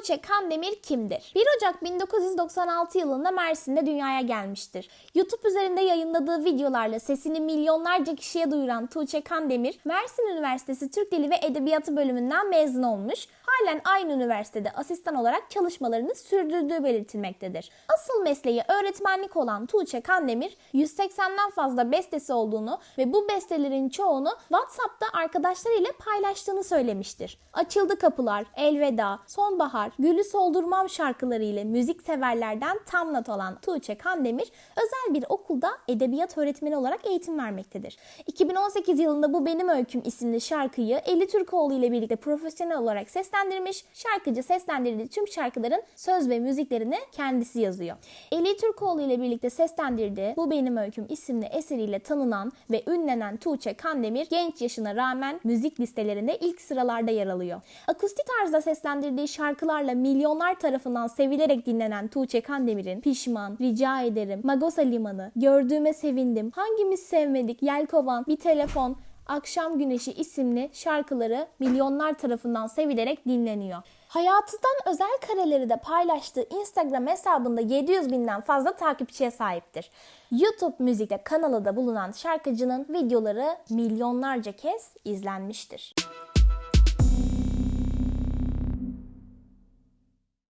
Tuğçe Kandemir kimdir? 1 Ocak 1996 yılında Mersin'de dünyaya gelmiştir. YouTube üzerinde yayınladığı videolarla sesini milyonlarca kişiye duyuran Tuğçe Kandemir, Mersin Üniversitesi Türk Dili ve Edebiyatı bölümünden mezun olmuş. Halen aynı üniversitede asistan olarak çalışmalarını sürdürdüğü belirtilmektedir. Asıl mesleği öğretmenlik olan Tuğçe Kandemir, 180'den fazla bestesi olduğunu ve bu bestelerin çoğunu WhatsApp'ta arkadaşlarıyla paylaştığını söylemiştir. Açıldı Kapılar, Elveda, Sonbahar, Gülü Soldurmam şarkıları ile müzik severlerden tam not olan Tuğçe Kandemir, özel bir okulda edebiyat öğretmeni olarak eğitim vermektedir. 2018 yılında Bu Benim Öyküm isimli şarkıyı Eli Türkoğlu ile birlikte profesyonel olarak seslendirmiş. Şarkıcı seslendirdiği tüm şarkıların söz ve müziklerini kendisi yazıyor. Eli Türkoğlu ile birlikte seslendirdiği Bu Benim Öyküm isimli eseriyle tanınan ve ünlenen Tuğçe Kandemir genç yaşına rağmen müzik listelerinde ilk sıralarda yer alıyor. Akustik tarzda seslendirdiği şarkılarla milyonlar tarafından sevilerek dinlenen Tuğçe Kandemir'in Pişman, Rica Ederim, Magosa Limanı, Gördüğüme Sevindim, Hangimiz Sevmedik, Yelkovan, Bir Telefon, Akşam Güneşi isimli şarkıları milyonlar tarafından sevilerek dinleniyor. Hayatından özel kareleri de paylaştığı Instagram hesabında 700 binden fazla takipçiye sahiptir. YouTube müzikte kanalı da bulunan şarkıcının videoları milyonlarca kez izlenmiştir.